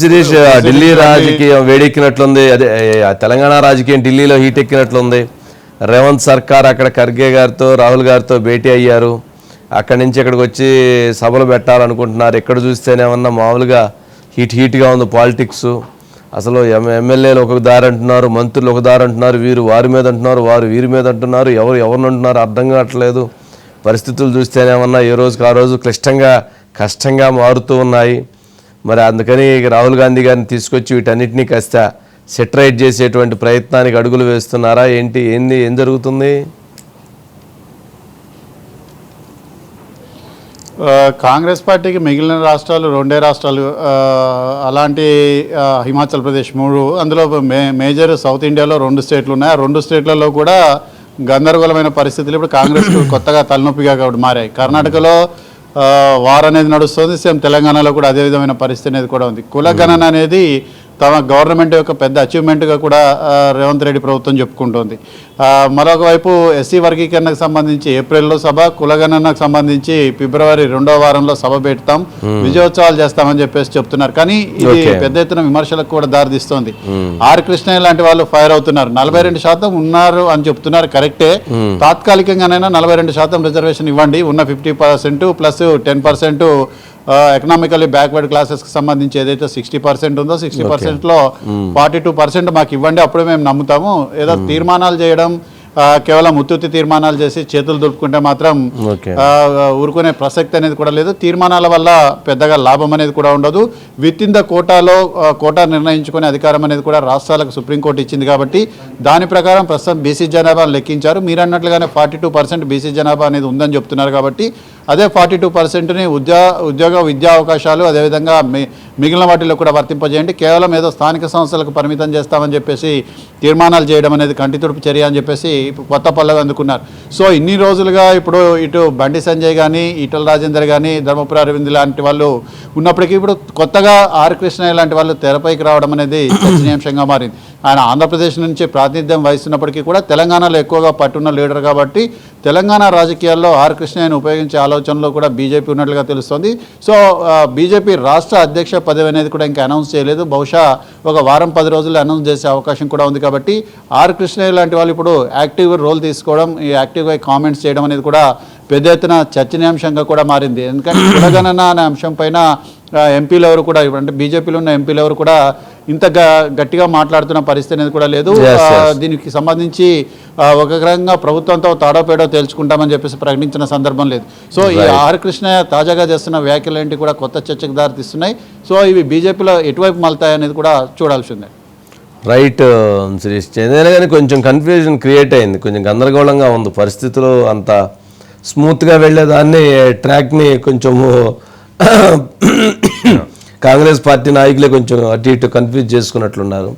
శిరీష్ ఢిల్లీ రాజకీయం వేడెక్కినట్లుంది. అదే తెలంగాణ రాజకీయం ఢిల్లీలో హీట్ ఎక్కినట్లుంది. రేవంత్ సర్కార్ అక్కడ ఖర్గే గారితో రాహుల్ గారితో భేటీ అయ్యారు. అక్కడి నుంచి ఇక్కడికి వచ్చి సభలు పెట్టాలనుకుంటున్నారు. ఎక్కడ చూస్తేనేమన్నా మామూలుగా హీట్ హీట్గా ఉంది పాలిటిక్స్ అసలు ఎమ్ ఎమ్మెల్యేలు ఒక దారి అంటున్నారు మంత్రులు ఒక దారి అంటున్నారు వీరు వారి మీద అంటున్నారు వారు వీరి మీద అంటున్నారు ఎవరు ఎవరిని అంటున్నారు అర్థం కావట్లేదు. పరిస్థితులు చూస్తేనేమన్నా ఏ రోజుకి ఆ రోజు క్లిష్టంగా కష్టంగా మారుతూ ఉన్నాయి. మరి అందుకని రాహుల్ గాంధీ గారిని తీసుకొచ్చి వీటన్నిటినీ కాస్త సెటరైట్ చేసేటువంటి ప్రయత్నానికి అడుగులు వేస్తున్నారా? ఏంటి? ఏంది? ఏం జరుగుతుంది? కాంగ్రెస్ పార్టీకి మిగిలిన రాష్ట్రాలు రెండే రాష్ట్రాలు అలాంటి హిమాచల్ ప్రదేశ్ మూడు అందులో మే మేజర్ సౌత్ ఇండియాలో రెండు స్టేట్లు ఉన్నాయి. ఆ రెండు స్టేట్లలో కూడా గందరగోళమైన పరిస్థితులు ఇప్పుడు కాంగ్రెస్ కొత్తగా తలనొప్పిగా కాబట్టి మారాయి. కర్ణాటకలో వార్ అనేది నడుస్తుంది. సేమ్ తెలంగాణలో కూడా అదే విధమైన పరిస్థితి అనేది కూడా ఉంది. కుల గణన అనేది తమ గవర్నమెంట్ యొక్క పెద్ద అచీవ్మెంట్గా కూడా రేవంత్ రెడ్డి ప్రభుత్వం చెప్పుకుంటోంది. మరొక వైపు ఎస్సీ వర్గీకరణకు సంబంధించి ఏప్రిల్లో సభ కులగణనకు సంబంధించి ఫిబ్రవరి రెండో వారంలో సభ పెడతాం. విజయోత్సవాలు చేస్తామని చెప్పేసి చెప్తున్నారు. కానీ ఇది. పెద్ద ఎత్తున విమర్శలకు కూడా దారితీస్తోంది. ఆర్ కృష్ణయ్య లాంటి వాళ్ళు ఫైర్ అవుతున్నారు. నలభై రెండు శాతం ఉన్నారు అని చెప్తున్నారు. కరెక్టే. తాత్కాలికంగానైనా నలభై రెండు శాతం రిజర్వేషన్ ఇవ్వండి. ఉన్న fifty percent plus ten percent economically backward క్లాసెస్కి సంబంధించి ఏదైతే సిక్స్టీ పర్సెంట్ ఉందో సిక్స్టీ పర్సెంట్లో ఫార్టీ టూ పర్సెంట్ మాకు ఇవ్వండి అప్పుడే మేము నమ్ముతాము. ఏదో తీర్మానాలు చేయడం కేవలం ఉత్తుత్తి తీర్మానాలు చేసి చేతులు దులుపుకుంటే మాత్రం ఊరుకునే ప్రసక్తి అనేది కూడా లేదు. తీర్మానాల వల్ల పెద్దగా లాభం అనేది కూడా ఉండదు. విత్ ఇన్ ద కోటాలో కోటా నిర్ణయించుకునే అధికారం అనేది కూడా రాష్ట్రాలకు సుప్రీంకోర్టు ఇచ్చింది కాబట్టి దాని ప్రకారం ప్రస్తుతం బీసీ జనాభాను లెక్కించారు. మీరు అన్నట్లుగానే ఫార్టీ టూ పర్సెంట్ బీసీ జనాభా అనేది ఉందని చెప్తున్నారు కాబట్టి అదే ఫార్టీ టూ పర్సెంట్ని ఉద్యోగ ఉద్యోగ విద్యా అవకాశాలు అదేవిధంగా మి మిగిలిన వాటిలో కూడా వర్తింపజేయండి. కేవలం ఏదో స్థానిక సంస్థలకు పరిమితం చేస్తామని చెప్పేసి తీర్మానాలు చేయడం అనేది కంటితుడుపు చర్య అని చెప్పేసి కొత్త పల్లవి అందుకున్నారు. సో ఇన్ని రోజులుగా ఇప్పుడు ఇటు బండి సంజయ్ కానీ ఈటల రాజేందర్ కానీ ధర్మపుర అరవింద్ లాంటి వాళ్ళు ఉన్నప్పటికీ ఇప్పుడు కొత్తగా ఆర్ కృష్ణయ్య లాంటి వాళ్ళు తెరపైకి రావడం అనేది చర్చనీయాంశంగా మారింది. ఆయన ఆంధ్రప్రదేశ్ నుంచి ప్రాతినిధ్యం వహిస్తున్నప్పటికీ కూడా తెలంగాణలో ఎక్కువగా పట్టున్న లీడర్ కాబట్టి తెలంగాణ రాజకీయాల్లో ఆర్ కృష్ణయ్యను ఉపయోగించే ఆలోచనలో కూడా బీజేపీ ఉన్నట్లుగా తెలుస్తోంది. సో బీజేపీ రాష్ట్ర అధ్యక్ష పదవి అనేది కూడా ఇంకా అనౌన్స్ చేయలేదు. బహుశా ఒక వారం పది రోజుల్లో అనౌన్స్ చేసే అవకాశం కూడా ఉంది కాబట్టి ఆర్ కృష్ణయ్య లాంటి వాళ్ళు ఇప్పుడు యాక్టివ్ రోల్ తీసుకోవడం ఈ యాక్టివ్గా కామెంట్స్ చేయడం అనేది కూడా పెద్ద ఎత్తున చర్చనీయాంశంగా కూడా మారింది. ఎందుకంటే కులగణన అనే అంశం పైన ఎంపీలు ఎవరు కూడా ఇప్పుడు అంటే బీజేపీలో ఉన్న ఎంపీలు ఎవరు కూడా ఇంత గ- గట్టిగా మాట్లాడుతున్న పరిస్థితి అనేది కూడా లేదు. దీనికి సంబంధించి ఒక రకంగా ప్రభుత్వంతో తాడోపేడో తేల్చుకుంటామని చెప్పేసి ప్రకటించిన సందర్భం లేదు. సో ఈ. ఆర్ కృష్ణయ్య తాజాగా చేస్తున్న వ్యాఖ్యలు ఏంటి కూడా కొత్త చర్చకు దారితీస్తున్నాయి సో ఇవి బీజేపీలో ఎటువైపు మలుతాయి అనేది కూడా చూడాల్సిందే రైట్ శిరీష్ ఏదైనా కానీ కొంచెం కన్ఫ్యూజన్ క్రియేట్ అయింది. కొంచెం గందరగోళంగా ఉంది. పరిస్థితులు అంత స్మూత్గా వెళ్ళేదాన్ని ట్రాక్ని కొంచెము కాంగ్రెస్ పార్టీ నాయకులే కొంచెం అటు ఇటు కన్ఫ్యూజ్ చేసుకున్నట్లున్నారు.